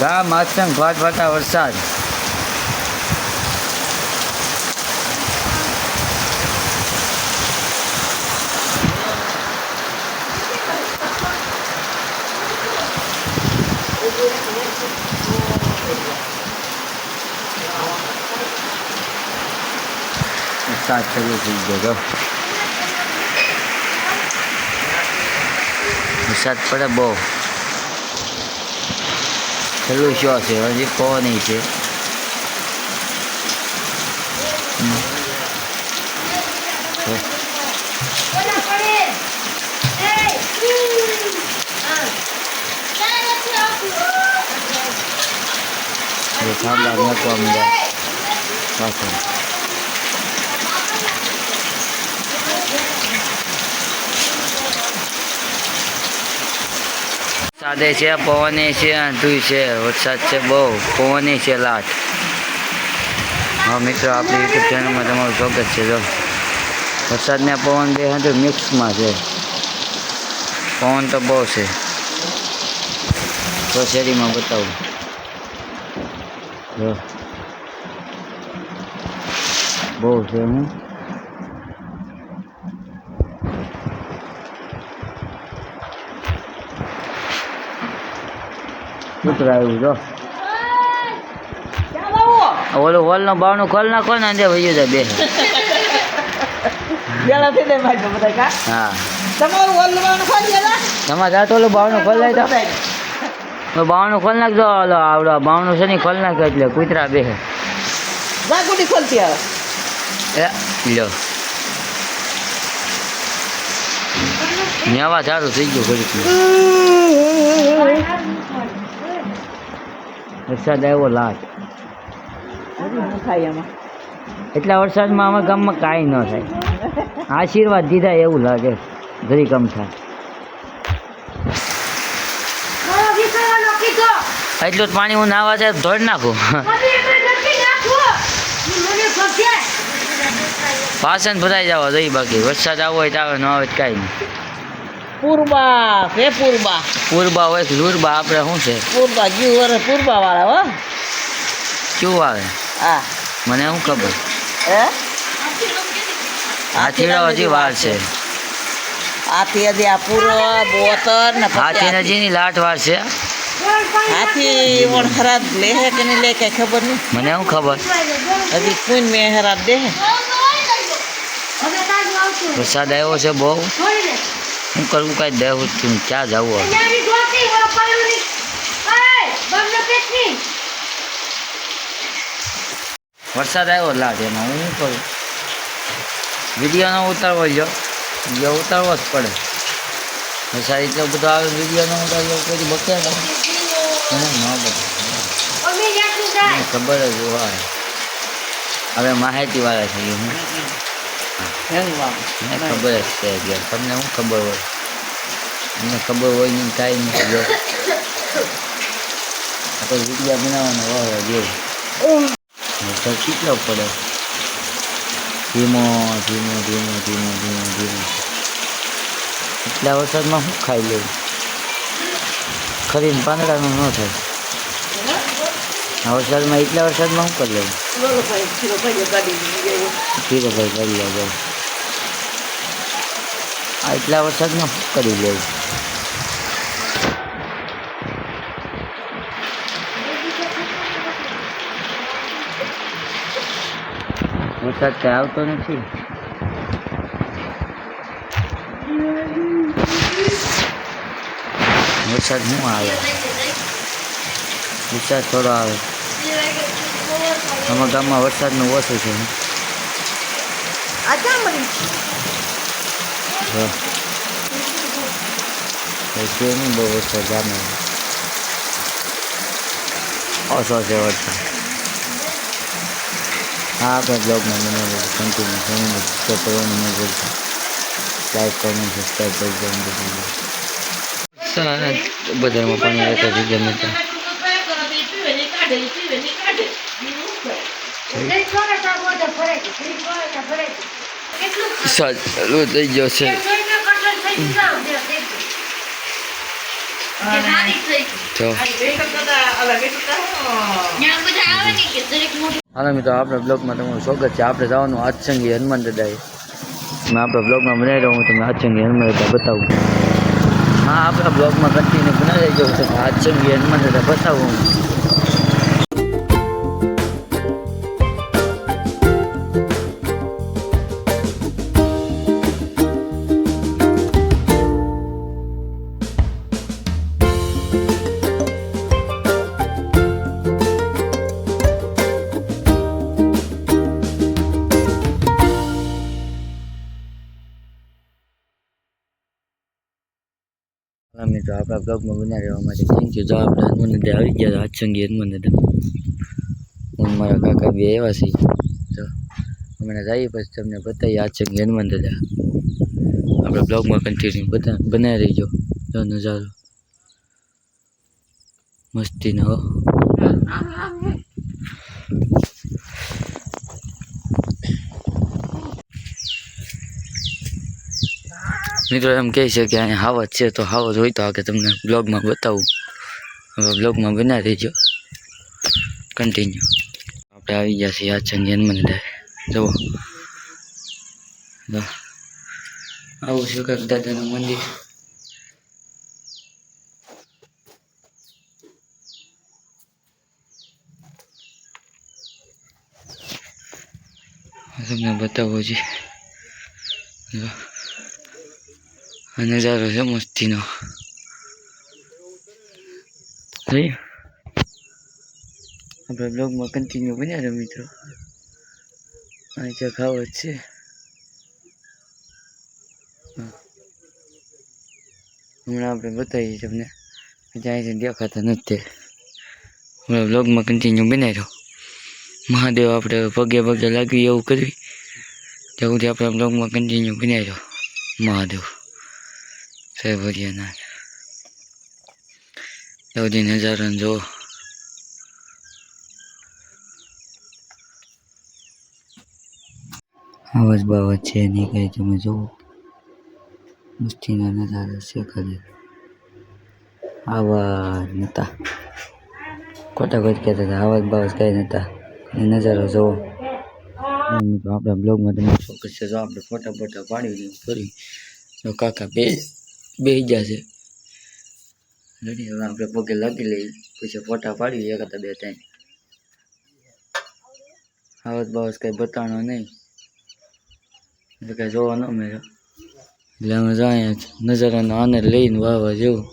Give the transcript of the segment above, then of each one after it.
ગામ ફાટ ફાટા વરસાદ. વરસાદ શરૂ થઈ ગયો વરસાદ પડે બહુ. છેલ્લું શો છે હજી પવન છે થાંભલા નાખવા માંડ્યા પાછળ વરસાદે છે, પવને છે અંધું છે. વરસાદ છે બહુ, પવને છે લાટ. હા, મિત્રો, આપણી યુટ્યુબ ચેનલમાં તમારું સ્વાગત છે. જો, વરસાદને પવન બે હતું મિક્સમાં છે. પવન તો બહુ છે. તો બતાવું. બહુ છે હું કૂતરા આવ્યું જો ઓલું હોલનો બાવણું ખોલ નાખો ને અંદર જાય બે. હા. તમારું જાતો ઓલું બાવણું ખોલ નાખ તો. બાવણું ખોલ નાખજો ઓલો આવડો બાવણું છે ને ખોલ નાખ્યો એટલે કૂતરા બે. જાગુડી ખોલતી આવે એ લ્યો. ન્યાવા સારું થઈ ગયું ઘડીક વરસાદ આવ્યો એમાં. એટલા વરસાદમાં અમારા ગામમાં કાંઈ ન થાય. આશીર્વાદ દીધા એવું લાગે ઘરી ગમ થાય. એટલું જ પાણી હું નાવા જાય ધોઈ નાખું. વાસણ ભરાઈ જવા જોઈએ બાકી. વરસાદ આવો હોય તો આવે ન આવે કાંઈ નહીં. પૂર્બા કે પૂરબા? પૂરબા હોય કે લુરબા આપણે શું છે? પૂરબા ગયું વરે પૂરબા વાળા હો? કેવું આવે? હા. મને શું ખબર? હે? હાથીડો હજી વાર છે. હાથી હજી આ પૂરો બોતર ને હાથી હજીની લાટ વાર છે? હાથી વણ ખરાબ લે હે કે નહીં લે કઈ ખબર નહીં. મને શું ખબર? હજી કોઈ મેં ખરાબ દે હે. વરસાદ આવ્યો છે બહુ. શું કરવું કાંઈ દેવું જ. ક્યાં જવું હવે? વરસાદ આવ્યો લાગે એમાં હું કરું? વિડીયોનો ઉતારવો જો વીડિયો ઉતારવો જ પડે. વરસાદ એટલો બધો આવે વિડીયોનો ઉતારવો કોઈ બકે મને ન બકે. ખબર જ હોય. હવે માહિતી વાળા થઈ હું મને ખબર જ છે કે તમને શું ખબર હોય મને ખબર હોય નહીં કાંઈ નથી જો આ તો વીડિયો બનાવવાનો હોય જેવું વરસાદ કેટલો પડે ધીમો ધીમો ધીમો ધીમો ધીમો ધીમો એટલા વરસાદમાં શું ખાઈ લેવું ખરીને પાંદડાનું ન થાય આ વરસાદમાં એટલા વરસાદમાં શું કરી લેવું ધીરે ભાઈ કરી લે ભાઈ આ એટલા વરસાદમાં કરી લે? વરસાદ કઈ આવતો નથી. વરસાદ શું આવે? વરસાદ થોડો આવે. અમારા ગામમાં વરસાદનું ઓછું છે. છે. નહીં બહુ વરસાદ ગામે ઓછો છે વરસાદ હા આપણે બ્લોગમાં મને કન્ટિન્યુ ઘણી બધી કરવાનું ન ભૂલતા. લાઈક કરવાનું સબસ્ક્રાઈબ કરી દેવાનું બધું. બધામાં પાણી રહેતા છે ગયા મિત્ર ચાલુ થઈ ગયો છે હાલો મિત્રો, આપણા બ્લોગમાં તમારું સ્વાગત છે. આપણે જવાનું આચંગી હનુમાન દાદાએ. મેં આપણા બ્લોગમાં બનાવી રહ્યો, હું તમને આચંગી હનુમાન દાદા બતાવું. હા આપણા બ્લોગમાં કન્ટિન્યુ બનાવી રહ્યો છું આચંગી હનુમાન દાદા બતાવું. હા તો આપણા બ્લોગમાં બનાવી રહેવા માટે થેન્ક યુ જો આપણે હનુમાન દાદા આવી ગયા આચંગી હનુમાન દાદા હું મારા કાકા બે એવા છે તો હમણાં જઈએ પછી તમને બતાવીએ આચંગી હનુમાન દાદા આપણે બ્લોગમાં કન્ટિન્યુ બધા બનાવી રહીજો. જો નજારો. મસ્તીનો મિત્રો એમ કહે છે કે અહીંયા હાવત છે, તો હાવત હોય તો આગળ તમને બ્લોગમાં બતાવું. હવે બ્લોગમાં બનાવી દેજો કન્ટિન્યુ આપણે આવી ગયા છીએ આચંદ હનુમાન મંદિર જુઓ. આવું છે કાંઈક દાદાનું મંદિર. તમને બતાવો છે. આ નજારો છે મસ્તીનો જોયું આપણે બ્લોગમાં કન્ટિન્યુ બન્યા રહો મિત્રો. અહીં જે ખાવત છે. હમણાં આપણે બતાવીએ તમને. જ્યાં અહીંથી દેખાતા નથી. હમણાં બ્લોગમાં કન્ટિન્યુ બનાવી રહ્યો મહાદેવ આપણે પગે પગે લાગવી એવું કરવી ત્યાં સુધી આપણે બ્લોગમાં કન્ટિન્યુ બનાવી રહ્યો મહાદેવ. ભોજનાથ સુધી નજારો જો આવાજ બાવાજ છે નહીં કઈ, તમે જુઓ. મસ્તીના નજારા છે ખાલી. આવાજ નતા. ખોટા ખોટ કહેતા હતા. આવાજ બાવાજ કઈ નતા. એ નજારો જુઓ. આપણા બ્લોગમાં તમે શોખ છે જો આપણે ફોટા ફોટા પાડી ફરી કાકા બે બે ગયા છે. રેડી, હવે આપણે પગે લાગી લઈએ. પછી ફોટા પાડી એકાદા બે ત્રણ. આવાજ બાવાજ કઈ બતાવવાનો નહીં. એટલે કઈ જોવા ન મળ્યો. એટલે અમે જાય નજારાનો આનંદ લઈને વાવા જેવું.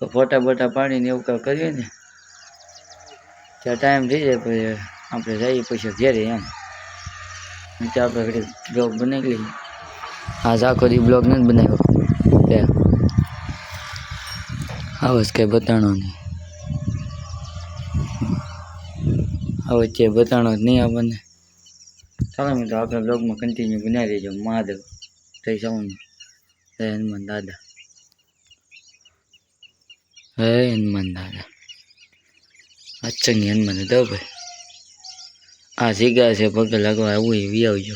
તો ફોટા બોટા પાડીને એવું કાંઈ કરીએ ને? ત્યાં ટાઈમ થઈ જાય પછી આપણે જઈએ પછી ઘેરે એમ. ત્યાં આપણે ઘડી બ્લોગ બનાવી લઈએ. આજ આખો દી બ્લોગ નથી બનાવ્યો. તે આવાજ કંઈ બતાણો નહીં. આવાજ છે બતાણો જ નહીં આપણને. ચાલો મિત્રો, આપણે બ્લોગમાં કન્ટિન્યુ બનાવી દેજો મહાદેવ, જય સાઉન્ડ જય હનુમાન દાદા. હે હનુમાન દાદા. અચ્છા હનુમાન દાદા ભાઈ. આ જગ્યા છે, પગે લાગવા આવું એ આવજો.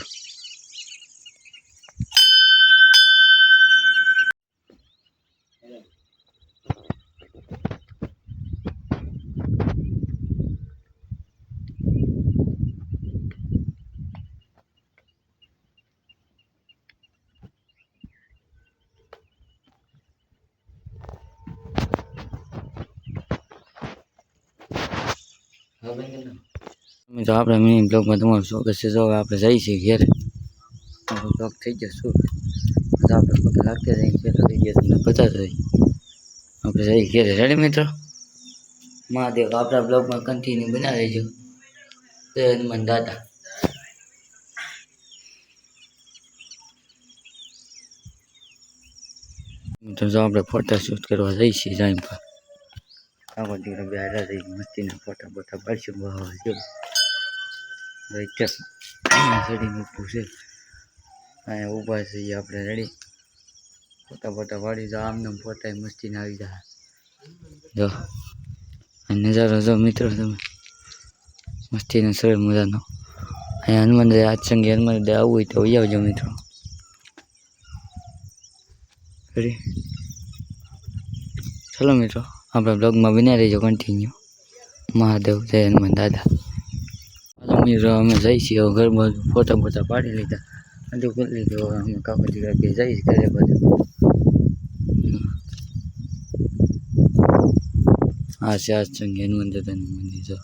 તો આપણે મિની બ્લોગમાં તમારું સ્વાગત છે. જો આપણે જઈએ છીએ ઘેર. બ્લોક થઈ ગયો શું તો આપણે પગ લાગતા જઈએ થઈ ગયા તમને પચાસ થઈ આપણે જઈએ ઘેરે. રેડી મિત્રો? મહાદેવ, આપણા બ્લોગમાં કન્ટિન્યુ બનાવી દેજો. જય હનુમાન દાદા. તો જો આપણે ફોટા શૂટ કરવા જઈએ છીએ જાઈન પર. આખો દીકરો થઈ મસ્તીના ફોટા બોટા પાડશું, બહુ જો ચડીને ઊભું છે. અહીંયા ઊભા છીએ આપણે રેડી. ફોટા ફોટા પાડી જાઓ આમને આમ ફોટા મસ્તીને આવી જાય. જો નજારો જો મિત્રો તમે. મસ્તીનો સરળ મજાનો. અહીંયા હનુમાન દે આચંગી હનુમાન દે આવવું હોય તો આવી આવજો મિત્રો. ચલો મિત્રો. આપણા બ્લોગમાં બન્યા રહીજો કન્ટિન્યુ મહાદેવ, જય હનુમાન, દાદા. મિત્રો, અમે જઈ છીએ ઘર બાજુ. ફોટા ફોટા પાડી લીધા. બધું કરી લીધું અમે કાપડી કાપી જઈશ ઘરે બધું આ છે આ ચંગી હનુમાન દાદાનું મંદિર જો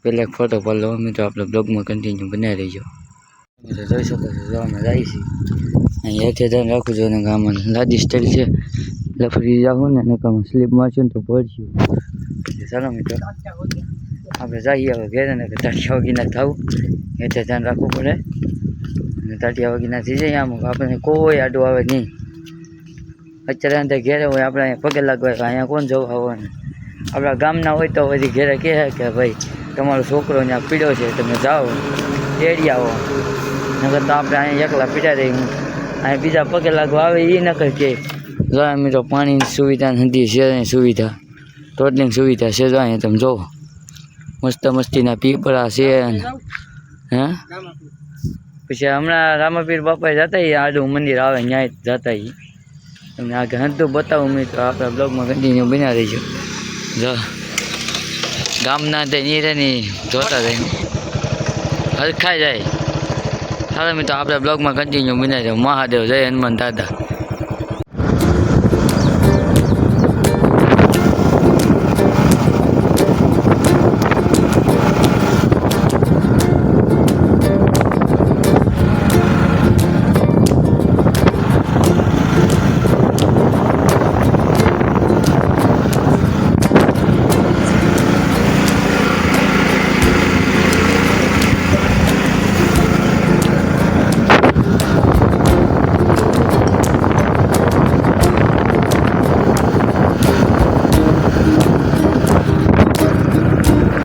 પહેલાં ફોટો પાડલો અમે તો આપણે બ્લોગમાં કન્ટિન્યુ બનાવી રહીજો. તમે તો જોઈ શકો છો, જો અમે જઈએ છીએ. અહીંયાથી ધ્યાન રાખવું જોઈએ આમાં લાદી સ્ટાઈલ છે. લફરી જાઉં ને નકામાં સ્લીપ મારશું ને તો પડશું. એટલે ચાલો મિત્રો, આપણે જઈએ હવે ઘેરે ને તાટિયા વગીના થવું. એટલે ધ્યાન રાખવું પડે. અને તાટિયા વગીના થઈ જાય આમ, આપણને કોઈ આડું આવે નહીં. અત્યારે અંદર ઘેરે હોય, આપણે અહીંયા પગે લાગવા અહીંયા કોણ જવા આવવાનું? આપણા ગામના હોય તો પછી ઘેરે કહે કે ભાઈ, તમારો છોકરો ત્યાં પીડ્યો છે, તમે જાઓ, તેડી આવો. નકર તો આપણે અહીંયા એકલા પીડા રહી અહીંયા બીજા પગે લાગવા આવે એ નકર કે જો આ મિત્રો, પાણીની સુવિધા નથી શેરની સુવિધા? ટોટલીની સુવિધા છે જો અહીંયા તમે જુઓ મસ્ત મસ્તીના પીપળા છે હે? પછી હમણાં રામાપીર બાપા જતા આડું મંદિર આવે જ જતા તમને આગળ ઘણું બતાવું મિત્રો, આપણા બ્લોગમાં કન્ટિન્યુ બન્યા રહીશું જો, ગામના તે નીરેની જોતા જાય હરખાઈ જાય. હાલો મિત્રો, આપણે બ્લોગમાં કન્ટિન્યુ બનાવી રહ્યો મહાદેવ જય હનુમાન દાદા.